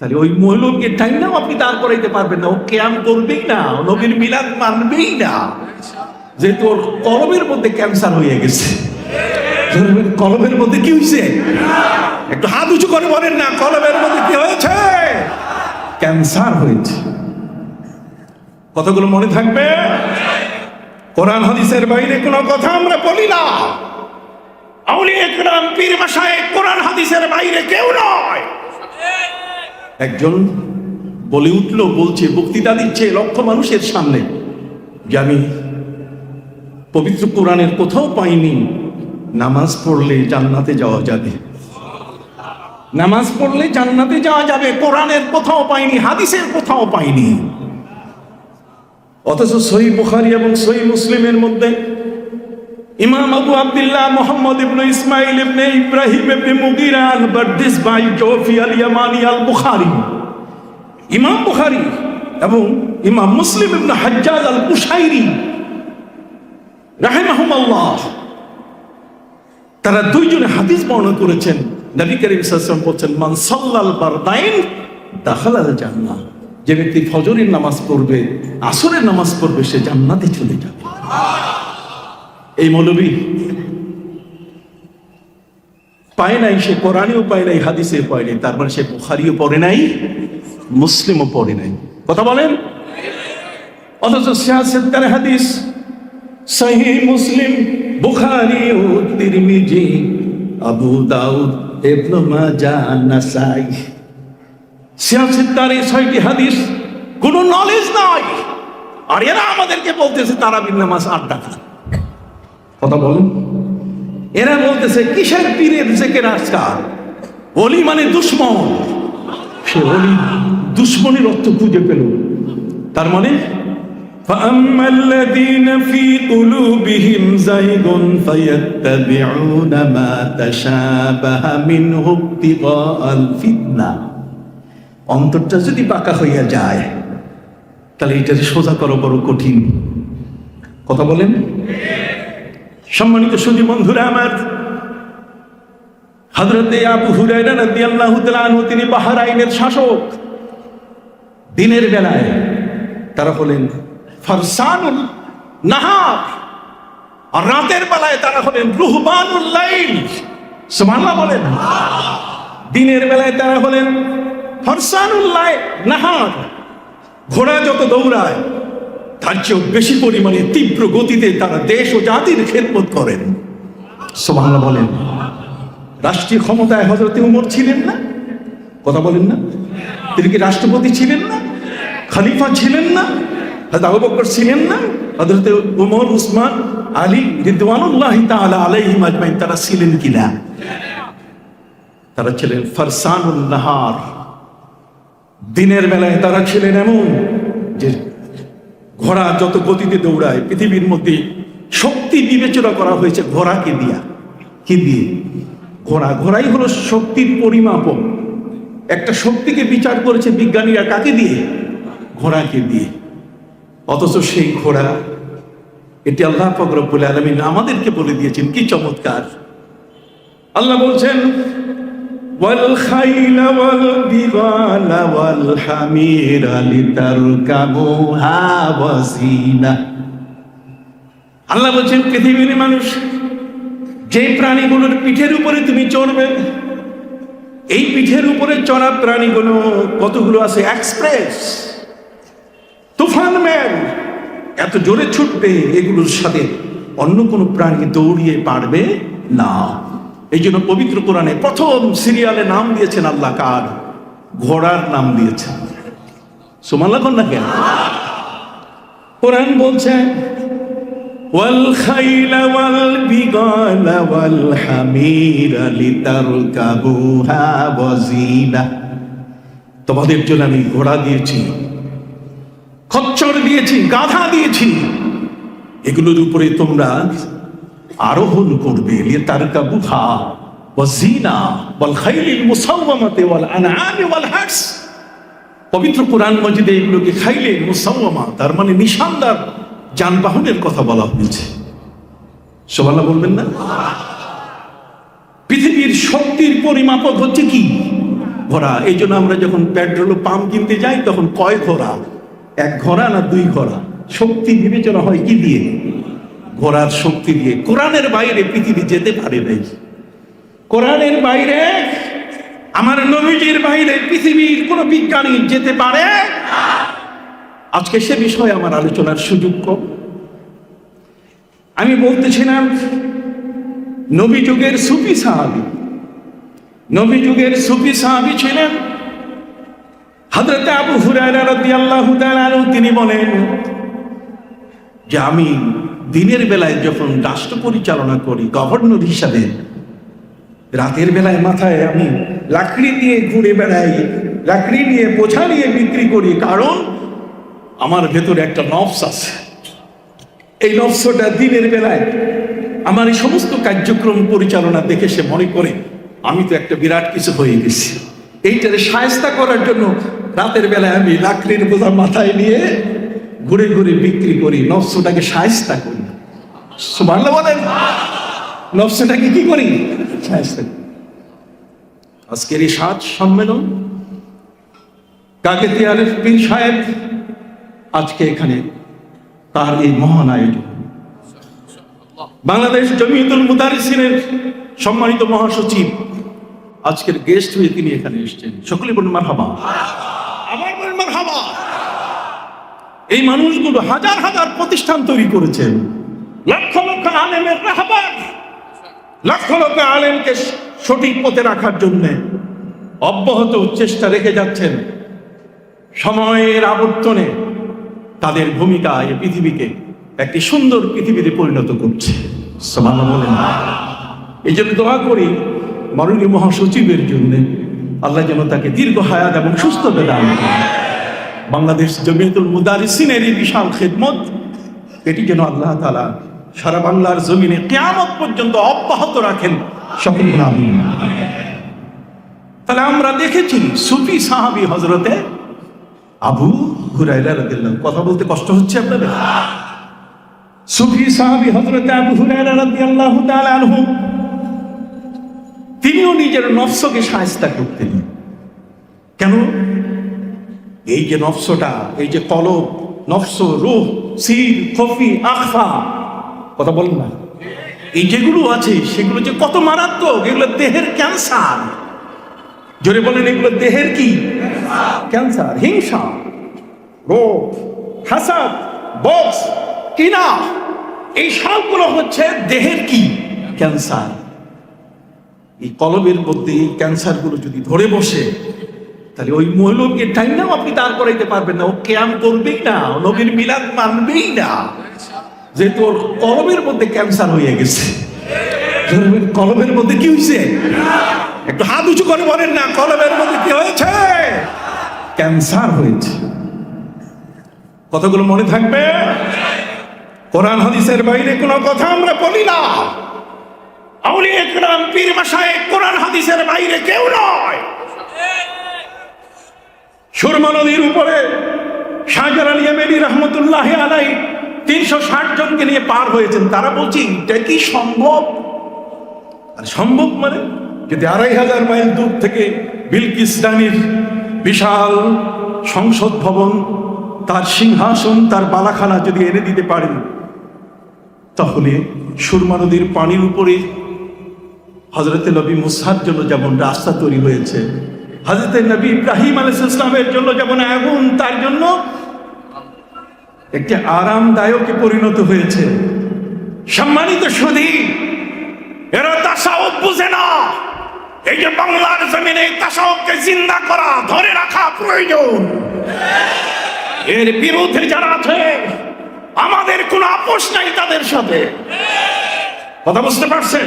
তাহলে ওই মৌলবীকে টাইম নাও আপনি দাঁড় করাইতে পারবেন না। ও ক্যাম করবেই না, নবীর মিলাদ মানবেই না। যেহেতু ওর কলমের মধ্যে ক্যান্সার হয়ে গেছে। কলমের মধ্যে কি হয়েছে একটু হাত উঁচু করে বলেন না, কলমের মধ্যে কি হয়েছে? ক্যান্সার হয়েছে। কতগুলো মনে থাকবে? কোরআন হাদিসের বাইরে কোনো কথা আমরা বলি না। আউলিয়া একরাম পীর মাসায় কোরআন হাদিসের বাইরে কেউ নয়। একজন বলে উঠল, বলছে, বক্তৃতা দিচ্ছে লক্ষ মানুষের সামনে। যে আমি পবিত্র কোরআনের কোথাও পাইনি, নামাজ পড়লে জান্নাতে যাওয়া যাবে। নামাজ পড়লে জান্নাতে যাওয়া যাবে, কোরআনের কোথাও পাইনি, হাদিসের কোথাও পাইনি। অথচ সহি বুখারি এবং সহি মুসলিমের মধ্যে Imam Abu Abdullah Muhammad ibn Ismail ibn Ibrahim ibn Mughira al Bardizbah Jufi al Yamani al Bukhari Imam Bukhari এবং ইমাম মুসলিম ইবনে হাজ্জাজ আল কুশাইরি রাহিমাহুমাল্লাহ। তারা দুইজনে হাদিস বর্ণনা করেছেন। নবী করিম আলাইহি বলছেন, মান সাল্লাল বারদাইন দাখালাল জান্নাহ। যে ব্যক্তি ফজরের নামাজ পড়বে, আসরের নামাজ পড়বে, সে জান্নাতে চলে যাবে। এই মৌলবী, পায় নাই সে কোরআনেও পায় নাই হাদিসে পায় নাই, তার মানে সে বুখারিও পড়ে নাই, মুসলিমও পড়ে নাই। কথা বলেন? অথচ সিয়াসের হাদিস, সহি মুসলিম, বুখারি ও তিরমিজি, আবু দাউদ, ইবনে মাজাহ, নাসাই। সিয়াসের তারে ছয়টি হাদিস, কোনো নলেজ নাই। আর এরা আমাদেরকে বলতেছে তারাবির নামাজ টাকা কথা বলুন এরা বলতেছে কিসের পীরের জেকের আজকাল অলি মানে দুশ্মন সে অলি দুশ্মনের অর্থ খুঁজে পেল তার মানে فأما الذين في قلوبهم زيغ فيتبعون ما تشابه منه ابتغاء الفتنة অন্তরটা যদি পাকা হইয়া যায় তাহলে এটা সোজা করো বড় কঠিন কথা বলেন সম্মানিত সুদী বন্ধুরা আমার, হযরতে আবু রাদিয়াল্লাহু তাআলা আনহু, তিনি বাহরাইনের শাসক। দিনের বেলায় তারা হলেন ফারসানুল নাহার, আর রাতের বেলায় তারা হলেন রুহবানুল লাইল। সুবহানাল্লাহ বলেন। দিনের বেলায় তারা হলেন ফারসানুল লাইল নাহার। ঘোড়া যত দৌড়ায় তার চেয়েও বেশি পরিমাণে তীব্র গতিতে তারা দেশ ও জাতির খেদমত করেন। সোমাল্লা বলেন। রাষ্ট্রীয় ক্ষমতায় হজরতে উমর ছিলেন না? কথা বলেন না। তিনি কি রাষ্ট্রপতি ছিলেন না? খালিফা ছিলেন না? আবু বকর ছিলেন না? হজরতে উমর উসমান আলী রিদওয়ানুল্লাহ তাআলা আলাইহিম আজমাইন তারা ছিলেন কিনা? তারা ছিলেন ফারসানুল নাহার। দিনের বেলায় তারা ছিলেন এমন যে ঘোড়া যত গতিতে দৌড়ায়, পৃথিবীর মধ্যে শক্তি বিবেচনা করা হয়েছে ঘোড়াকে দিয়া। কি দিয়ে? ঘোড়া, ঘোড়াই হলো শক্তির পরিমাপক। একটা শক্তিকে বিচার করেছে বিজ্ঞানীরা কাকে দিয়ে? ঘোড়াকে দিয়ে। অথচ সেই ঘোড়া, এটি আল্লাহ ফকরবুল আলমিন আমাদেরকে বলে দিয়েছেন, কি চমৎকার। আল্লাহ বলছেন والخيل والبغال والحمير لتركبوها وزينة আল্লাহ বলছেন পৃথিবীর মানুষ যে প্রাণীগুলোর পিঠের উপরে তুমি চড়বে এই পিঠের উপরে চড়া প্রাণীগুলো কতগুলো আছে এক্সপ্রেস তুফান ম্যান এত জোরে ছুটবে এগুলোর সাথে অন্য কোনো প্রাণী দৌড়িয়ে পারবে না এই জন্য পবিত্র কোরআনে প্রথম সিরিয়ালে নাম দিয়েছেন আল্লাহ কার ঘোড়ার নাম দিয়েছেন সোমাল্লা কন্যা কেন কোরআন বলছে والخيل والبغال والحمير لتركبوها وزينة তোমাদের জন্য আমি ঘোড়া দিয়েছি খচ্চর দিয়েছি গাধা দিয়েছি এগুলোর উপরে তোমরা আরোহণ করবে ওয়াজিনা ওয়াল পবিত্র কোরআন মজিদে এগুলোকে খাইলে মুসাওয়ামা, তার মানে নিশানদার যানবাহনের কথা বলা হয়েছে। সোমাল্লাহ বলবেন না? পৃথিবীর শক্তির পরিমাপক হচ্ছে কি? ঘোড়া। এই জন্য আমরা যখন পেট্রোল পাম্প কিনতে যাই, তখন কয় ঘোড়া? এক ঘোড়া না দুই ঘোড়া? শক্তি বিবেচনা হয় কি দিয়ে? ঘোড়ার শক্তি দিয়ে কোরআনের বাইরে পৃথিবী যেতে পারে নাই। কোরআনের বাইরে আমার নবীজির বাইরে পৃথিবীর কোন বিজ্ঞানী যেতে পারে আজকে সে বিষয়ে আমার আলোচনার সুযোগ কম। আমি বলতেছিলাম, নবী যুগের সুফি সাহাবি, নবী যুগের সুফি সাহাবি ছিলেন হযরত আবু হুরায়রা রাদিয়াল্লাহু তাআলা তিনি বলেন যে আমি দিনের বেলায় যখন রাষ্ট্র পরিচালনা করি গভর্নর হিসাবে, রাতের বেলায় মাথায় আমি লাকড়ি দিয়ে ঘুরে বেড়াই, লাকড়ি নিয়ে বোঝা নিয়ে বিক্রি করি, কারণ আমার ভেতরে একটা নফস আছে। এই নফসটা দিনের বেলায় আমার এই সমস্ত কার্যক্রম পরিচালনা দেখে সে মনে করে, আমি তো একটা বিরাট কিছু হয়ে গেছি। এইটারে সায়স্তা করার জন্য রাতের বেলায় আমি লাকড়ির বোঝা মাথায় নিয়ে ঘুরে ঘুরে বিক্রি করি, নফসটাকে সায়স্তা করি। সুবহানাল্লাহ বলেন। নফসটাকে কি করি। আজকের এই সাত সম্মেলন, কাকে তিয়ারের পীর সাহেব? আজকে এখানে তার এই মহান আয়োজন। বাংলাদেশ জমিয়তুল মুদারিসিনের সম্মানিত মহাসচিব, আজকের গেস্ট হয়ে তিনি এখানে এসছেন। সকলে বলুন, মারহাবা। আবার বলুন, মারহাবা। এই মানুষগুলো হাজার হাজার প্রতিষ্ঠান তৈরি করেছেন। লক্ষ লক্ষ আলেমের রাহবার, লক্ষ লক্ষ আলেমকে সঠিক পথে রাখার জন্য অব্যাহত চেষ্টা রেখে যাচ্ছেন। সময়ের আবর্তনে তাদের ভূমিকা এই পৃথিবীকে একটি সুন্দর পৃথিবীতে পরিণত করছে। এই জন্য দোয়া করি মাননীয় মহাসচিবের জন্য আল্লাহ যেন তাকে দীর্ঘ হায়াত এবং সুস্থতা দান করেন। বাংলাদেশ জমিয়তুল মুদারিসিনের এই বিশাল খেদমত, এটি যেন আল্লাহ তাআলা সারা বাংলার জমিনে কেয়ামত পর্যন্ত অব্যাহত রাখেন। তাহলে আমরা দেখেছি সুফি সাহাবি হজরতে আবু হুরায়রা রাদিয়াল্লাহু কথা বলতে কষ্ট হচ্ছে আপনাদের? সুফি সাহাবী হযরত আবু হুরায়রা রাদিয়াল্লাহু তাআলা আনহু, তিনিও নিজের নফসকে সায়স্তা করতেন। কেন? এই যে নফসটা, এই যে কলব, নফস, রূহ, সির, খফি, আখফা। কথা বলেন না। এই যেগুলো আছে, সেগুলো যে কত মারাত্মক, এগুলো দেহের ক্যান্সার। জোরে বলেন, এগুলো দেহের কি? ক্যান্সার, হিংসা। রোগ, হাসাদ, বক্স, কিনা। এই সবগুলো হচ্ছে দেহের কি? ক্যান্সার। এই কলবের মধ্যে এই ক্যান্সারগুলো যদি ধরে বসে তাহলে ওই মহিলাকে টাইম নাও আপনি দাঁড় করাইতে পারবেন না। ও ক্যাম করবেই না, নবীর মিলাদ মানবেই না। যেহেতু ওর কলমের মধ্যে ক্যান্সার হয়ে গেছে। কলবের মধ্যে কি হয়েছে একটু হাত উঁচু করে বলেন না, কলমের মধ্যে কি হয়েছে? ক্যান্সার হয়েছে। কতগুলো মনে থাকবে? কোরআন হাদিসের বাইরে কোনো কথা আমরা বলি না। আউলিয়া একরাম পীর মাসায় কোরআন হাদিসের বাইরে কেউ নয়। সুরমা নদীর উপরে শাহজার আলী আমেরি রহমতুল্লাহ আলাই তিনশো ষাট জনকে নিয়ে পার হয়েছেন। তারা বলছি, এটা কি সম্ভব? আর সম্ভব মানে? যদি আড়াই হাজার মাইল দূর থেকে বিলকিস রানীর বিশাল সংসদ ভবন, তার সিংহাসন, তার বালাখানা যদি এনে দিতে পারেন, তাহলে সুরমা নদীর পানির উপরে হজরতে নবী মুসার জন্য যেমন রাস্তা তৈরি হয়েছে হজরতে নবী ইব্রাহিম আলাইহিস ইসলামের জন্য যেমন আগুন, তার জন্য একটি আরামদায়কে পরিণত হয়েছে। সম্মানিত সুধী, এরা তাসাউফ বুঝে না। এই যে বাংলার জমিনে তাসাউফকে জিন্দা করা, ধরে রাখা প্রয়োজন। এর বিরুদ্ধে যারা আছে, আমাদের কোনো আপোষ নাই তাদের সাথে। কথা বুঝতে পারছেন?